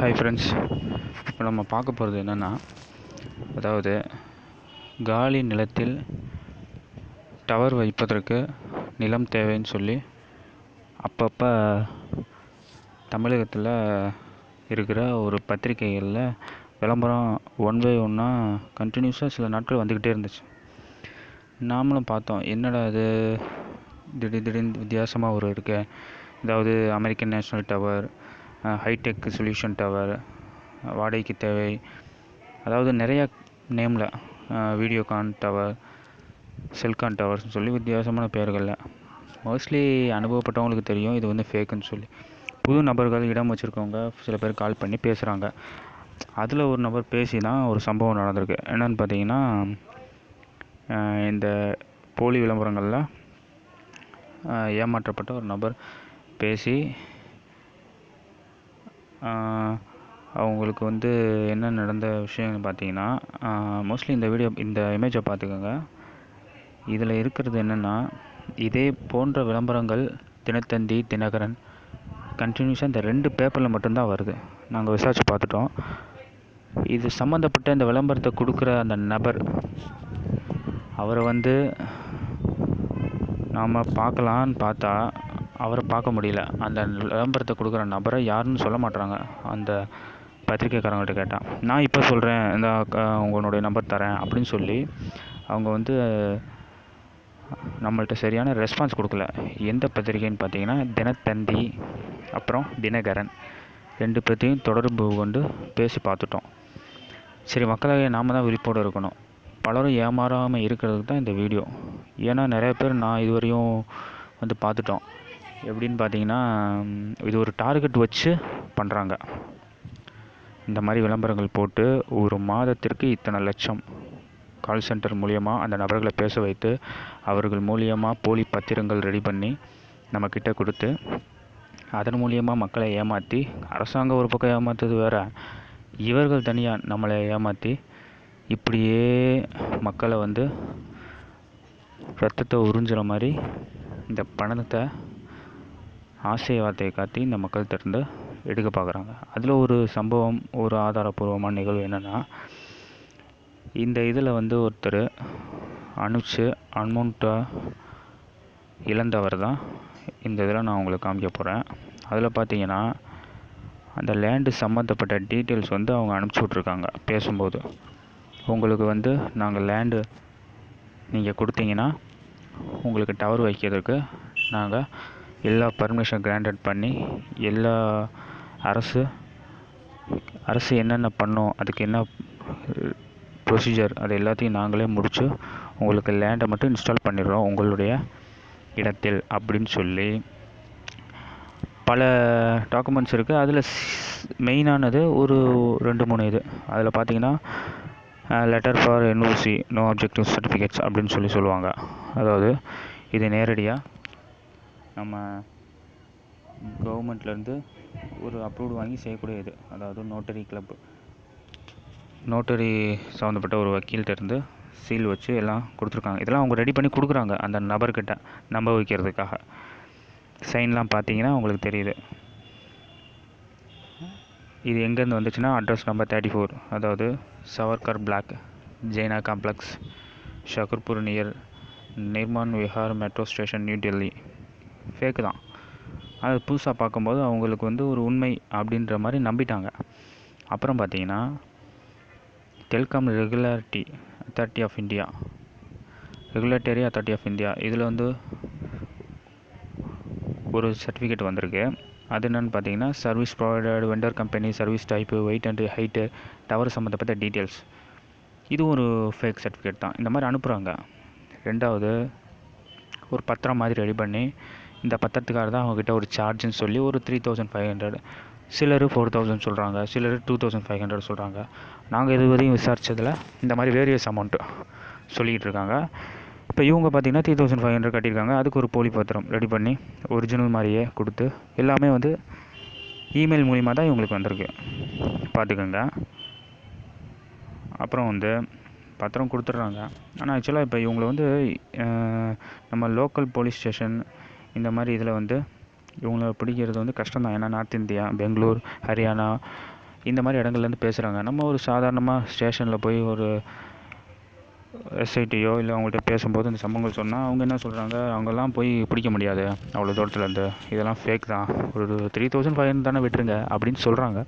Hi friends இப்போ நம்ம பார்க்க போகிறது என்னென்னா அதாவது காலி நிலத்தில் டவர் வைப்பதற்கு நிலம் தேவைன்னு சொல்லி அப்பப்போ தமிழகத்தில் இருக்கிற ஒரு பத்திரிகைகளில் விளம்பரம் ஒன் பை ஒன்னாக கண்டினியூஸாக சில நாட்கள் வந்துக்கிட்டே இருந்துச்சு. நாமளும் பார்த்தோம் என்னடா இது? திடீர் திடீர்னு வித்தியாசமாக ஒரு இருக்கு. அதாவது American national tower hitech solution tower வாடகைக்கு தேவை. அதாவது நிறையா நேமில் வீடியோகான் டவர் செல்கான் டவர்ஸ்னு சொல்லி வித்தியாசமான பெயர்களில். மோஸ்ட்லி அனுபவப்பட்டவங்களுக்கு தெரியும் இது வந்து ஃபேக்குன்னு சொல்லி. புது நபர்கள் இடம் வச்சுருக்கவங்க சில பேர் கால் பண்ணி பேசுகிறாங்க அதில் ஒரு நபர் பேசி தான் ஒரு சம்பவம் நடந்திருக்கு. என்னென்னு பார்த்தீங்கன்னா இந்த போலி விளம்பரங்களில் ஏமாற்றப்பட்ட ஒரு நபர் பேசி அவங்களுக்கு வந்து என்ன நடந்த விஷயம்னு பார்த்தீங்கன்னா மோஸ்ட்லி இந்த வீடியோ இந்த இமேஜை பார்த்துக்கோங்க. இதில் இருக்கிறது என்னென்னா இதே போன்ற விளம்பரங்கள் தினத்தந்தி தினகரன் கண்டினியூஸாக இந்த ரெண்டு பேப்பரில் மட்டும்தான் வருது. நாங்கள் விசாரித்து பார்த்துட்டோம். இது சம்மந்தப்பட்ட இந்த விளம்பரத்தை கொடுக்குற அந்த நபர் அவரை வந்து நாம் பார்க்கலான்னு பார்த்தா அவரை பார்க்க முடியல. அந்த விளம்பரத்தை கொடுக்குற நபரை யாருன்னு சொல்ல மாட்டுறாங்க அந்த பத்திரிக்கைக்காரங்கள்ட்ட கேட்டால் நான் இப்போ சொல்கிறேன் இந்த உங்களுடைய நம்பர் தரேன் அப்படின்னு சொல்லி அவங்க வந்து நம்மள்கிட்ட சரியான ரெஸ்பான்ஸ் கொடுக்கல. எந்த பத்திரிக்கைன்னு பார்த்தீங்கன்னா தினத்தந்தி அப்புறம் தினகரன். ரெண்டு பேர்த்தையும் தொடர்பு கொண்டு பேசி பார்த்துட்டோம். சரி மக்களாகிய நாம் தான் விழிப்போடு இருக்கணும். பலரும் ஏமாறாமல் இருக்கிறதுக்கு தான் இந்த வீடியோ ஏன்னா நிறைய பேர் நான் இதுவரையும் வந்து பார்த்துட்டோம். எப்படின்னு பார்த்தீங்கன்னா இது ஒரு டார்கெட் வச்சு பண்ணுறாங்க இந்த மாதிரி விளம்பரங்கள் போட்டு ஒரு மாதத்திற்கு இத்தனை லட்சம் கால் சென்டர் மூலயமா அந்த நபர்களை பேச வைத்து அவர்கள் மூலியமாக போலி பத்திரங்கள் ரெடி பண்ணி நம்மக்கிட்ட கொடுத்து அதன் மூலியமாக மக்களை ஏமாற்றி அரசாங்கம் ஒரு பக்கம் ஏமாற்றுறது வேறு இவர்கள் தனியாக நம்மளை ஏமாற்றி இப்படியே மக்களை வந்து ரத்தத்தை உறிஞ்சுற மாதிரி இந்த பணத்தை ஆசை வார்த்தையை காட்டி இந்த மக்கள் திறந்து எடுக்க பார்க்குறாங்க. அதில் ஒரு சம்பவம் ஒரு ஆதாரபூர்வமான நிகழ்வு என்னென்னா இந்த இதில் வந்து ஒருத்தர் அனுப்பிச்சு அமௌண்ட்டை இழந்தவர் தான் இந்த இதில் நான் உங்களுக்கு காமிக்க போகிறேன் அதில் பார்த்தீங்கன்னா அந்த லேண்டு சம்மந்தப்பட்ட டீட்டெயில்ஸ் வந்து அவங்க அனுப்பிச்சி விட்ருக்காங்க பேசும்போது. உங்களுக்கு வந்து நாங்கள் லேண்டு நீங்கள் கொடுத்தீங்கன்னா உங்களுக்கு டவர் வைக்கிறதுக்கு நாங்கள் எல்லா பர்மிஷன் கிராண்டட் பண்ணி எல்லா அரசு அரசு என்னென்ன பண்ணும் அதுக்கு என்ன ப்ரொசீஜர் அது எல்லாத்தையும் நாங்களே முடித்து உங்களுக்கு லேண்டை மட்டும் இன்ஸ்டால் பண்ணிடுறோம் உங்களுடைய இடத்தில் அப்படின்னு சொல்லி. பல டாக்குமெண்ட்ஸ் இருக்குது அதில் மெயினானது ஒரு ரெண்டு மூணு இது. அதில் பார்த்தீங்கன்னா letter for NOC no objective certificates அப்படின்னு சொல்லி சொல்லுவாங்க. அதாவது இது நேரடியாக நம்ம கவர்மெண்ட்லேருந்து ஒரு அப்ரூவ்டு வாங்கி செய்யக்கூடிய இது அதாவது நோட்டரி கிளப்பு நோட்டரி சம்மந்தப்பட்ட ஒரு வக்கீல்கிட்ட இருந்து சீல் வச்சு எல்லாம் கொடுத்துருக்காங்க. இதெல்லாம் அவங்க ரெடி பண்ணி கொடுக்குறாங்க அந்த நபர்கிட்ட நம்ப வைக்கிறதுக்காக. சைன்லாம் பார்த்தீங்கன்னா உங்களுக்கு தெரியுது. இது எங்கேருந்து வந்துச்சுன்னா அட்ரஸ் நம்பர் தேர்ட்டி ஃபோர் அதாவது Savarkar block Jaina complex Shakurpur near Nirman Vihar metro station new Delhi fake தான். அது புதுசாக பார்க்கும்போது அவங்களுக்கு வந்து ஒரு உண்மை அப்படின்ற மாதிரி நம்பிட்டாங்க. அப்புறம் பார்த்தீங்கன்னா telecom regularity authority of India regulatory authority of India இதில் வந்து ஒரு சர்டிஃபிகேட் வந்திருக்கு. அது என்னென்னு பார்த்தீங்கன்னா service provided vendor company service type weight and height tower சம்மந்தப்பட்ட டீட்டெயில்ஸ் இதுவும் ஒரு ஃபேக் சர்டிஃபிகேட் தான். இந்த மாதிரி அனுப்புகிறாங்க ரெண்டாவது ஒரு பத்திரம் மாதிரி ரெடி பண்ணி இந்த பத்திரத்துக்காக தான் அவங்கக்கிட்ட ஒரு சார்ஜுன்னு சொல்லி ஒரு த்ரீ தௌசண்ட் ஃபைவ் ஹண்ட்ரட் சிலர் ஃபோர் தௌசண்ட் சொல்கிறாங்க சிலர் டூ தௌசண்ட் ஃபைவ் ஹண்ட்ரட் சொல்கிறாங்க நாங்கள் இது வரையும் விசாரித்ததில் இந்த மாதிரி வேரியஸ் அமௌண்ட்டு சொல்லிக்கிட்டு இருக்காங்க. இப்போ இவங்க பார்த்தீங்கன்னா த்ரீ தௌசண்ட் ஃபைவ் ஹண்ட்ரட் கட்டியிருக்காங்க. அதுக்கு ஒரு போலி பத்திரம் ரெடி பண்ணி ஒரிஜினல் மாதிரியே கொடுத்து எல்லாமே வந்து இமெயில் மூலிமா தான் இவங்களுக்கு வந்திருக்கு. பார்த்துக்கோங்க அப்புறம் வந்து பத்திரம் கொடுத்துட்றாங்க. ஆனால் ஆக்சுவலாக இப்போ இவங்களை வந்து நம்ம லோக்கல் போலீஸ் ஸ்டேஷன் இந்த மாதிரி இதில் வந்து இவங்கள பிடிக்கிறது வந்து கஷ்டம் தான் ஏன்னா நார்த் இந்தியா பெங்களூர் ஹரியானா இந்த மாதிரி இடங்கள்லேருந்து பேசுகிறாங்க நம்ம ஒரு சாதாரணமாக ஸ்டேஷனில் போய் ஒரு எஸ்ஐடியோ இல்லை அவங்கள்ட்ட பேசும்போது இந்த சம்பவங்கள் சொன்னால் அவங்க என்ன சொல்கிறாங்க அவங்கெல்லாம் போய் பிடிக்க முடியாது அவ்வளோ தூரத்துலேருந்து. இதெல்லாம் ஃபேக் தான். ஒரு த்ரீ தௌசண்ட் ஃபைவ் ஹண்ட்ரட் தானே விட்டுருங்க அப்படின்னு சொல்கிறாங்க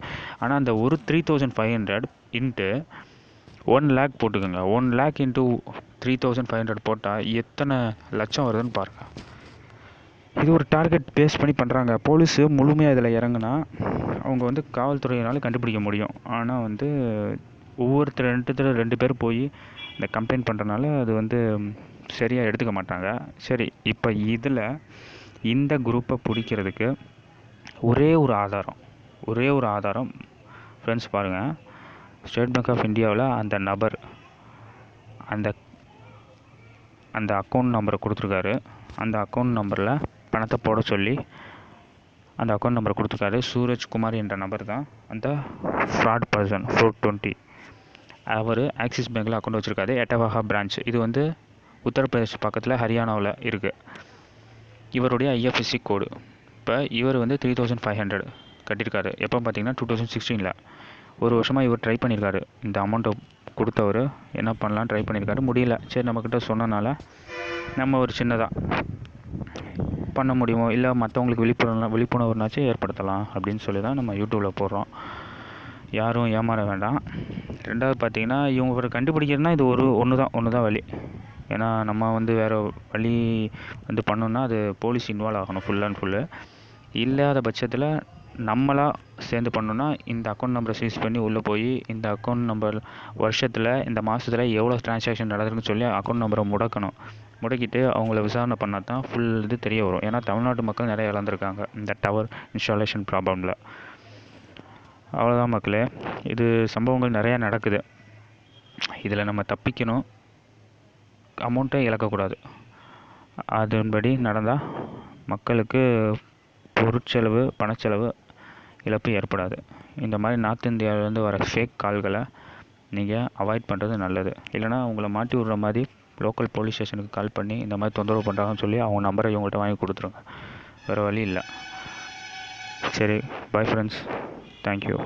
ஆனால் அந்த ஒரு three thousand five hundred into one lakh போட்டுக்கோங்க. One lakh into three thousand five hundred போட்டால் எத்தனை லட்சம் வருதுன்னு பாருங்கள் இது ஒரு டார்கெட் பேஸ் பண்ணி பண்ணுறாங்க போலீஸு முழுமையாக இதில் இறங்குனா அவங்க வந்து காவல்துறையினால் கண்டுபிடிக்க முடியும். ஆனால் வந்து ஒவ்வொருத்தர் ரெண்டு ரெண்டு பேர் போய் இந்த கம்ப்ளைண்ட் பண்ணுறனால அது வந்து சரியாக எடுத்துக்க மாட்டாங்க. சரி இப்போ இதில் இந்த குரூப்பை பிடிக்கிறதுக்கு ஒரே ஒரு ஆதாரம் ஒரே ஒரு ஆதாரம். ஃப்ரெண்ட்ஸ் பாருங்கள் ஸ்டேட் பேங்க் ஆஃப் இந்தியாவில் அந்த நபர் அந்த அந்த அக்கௌண்ட் நம்பரை கொடுத்துருக்காரு. அந்த அக்கௌண்ட் நம்பரில் பணத்தை போட சொல்லி அந்த அக்கௌண்ட் நம்பரை கொடுத்துருக்காரு. சூரஜ்குமார் என்ற நபர் தான் அந்த ஃப்ராட் பர்சன் ஃபோர் டுவெண்ட்டி அவர் ஆக்சிஸ் பேங்க்கில் அக்கௌண்ட் வச்சுருக்காரு எட்டவாகா பிரான்ச் இது வந்து உத்தரப்பிரதேஷ் பக்கத்தில் ஹரியானாவில் இருக்குது இவருடைய ஐஎஃப்எஸ்சி கோடு இப்போ இவர் வந்து த்ரீ தௌசண்ட் ஃபைவ் ஹண்ட்ரட் கட்டியிருக்காரு எப்போ பார்த்தீங்கன்னா டூ தௌசண்ட் சிக்ஸ்டீனில் ஒரு வருஷமாக இவர் ட்ரை பண்ணியிருக்காரு இந்த அமௌண்ட்டை கொடுத்தவர் என்ன பண்ணலாம் ட்ரை பண்ணியிருக்காரு முடியல. சரி நம்மக்கிட்ட சொன்னனால நம்ம ஒரு சின்னதாக பண்ண முடியுமோ? இல்லை மற்றவங்களுக்கு விழிப்புணர்வு விழிப்புணர்வுனாச்சும் ஏற்படுத்தலாம் அப்படின்னு சொல்லி தான் நம்ம யூடியூப்பில் போடுறோம். யாரும் ஏமாற வேண்டாம். ரெண்டாவது பார்த்தீங்கன்னா இவங்க ஒரு கண்டுபிடிக்கிறதுனா இது ஒரு ஒன்று தான் ஒன்று தான் வழி. ஏன்னா நம்ம வந்து வேறு வழி வந்து பண்ணோன்னா அது போலீஸ் இன்வால்வ் ஆகணும் ஃபுல் அண்ட் ஃபுல்லு இல்லாத பட்சத்தில் நம்மளாக சேர்ந்து பண்ணோன்னா இந்த அக்கௌண்ட் நம்பரை சீஸ் பண்ணி உள்ளே போய் இந்த அக்கௌண்ட் நம்பர் வருஷத்தில் இந்த மாதத்தில் எவ்வளோ ட்ரான்சாக்ஷன் நடக்குதுன்னு சொல்லி அக்கௌண்ட் நம்பரை முடக்கணும். முடக்கிட்டு அவங்கள விசாரணை பண்ணால் தான் ஃபுல் இது தெரிய வரும். ஏன்னா தமிழ்நாட்டு மக்கள் நிறைய இழந்திருக்காங்க இந்த டவர் இன்ஸ்டாலேஷன் ப்ராப்ளமில் அவ்வளோதான் மக்களே. இது சம்பவங்கள் நிறையா நடக்குது. இதில் நம்ம தப்பிக்கணும். அமௌண்ட்டை இழக்கக்கூடாது. அதன்படி நடந்தால் மக்களுக்கு பொருட்செலவு பணச்செலவு இழப்பு ஏற்படாது. இந்த மாதிரி நார்த் இந்தியாவிலேருந்து வர ஃபேக் கால்களை நீங்கள் அவாய்ட் பண்ணுறது நல்லது. இல்லைனா உங்களை மாட்டி விட்ற மாதிரி லோக்கல் போலீஸ் ஸ்டேஷனுக்கு கால் பண்ணி இந்த மாதிரி தொந்தரவு பண்ணுறாங்கன்னு சொல்லி அவங்க நம்பரை இவங்கள்ட்ட வாங்கி கொடுத்துருங்க. வேறு வழி இல்லை. சரி பாய் ஃப்ரெண்ட்ஸ் தேங்க்யூ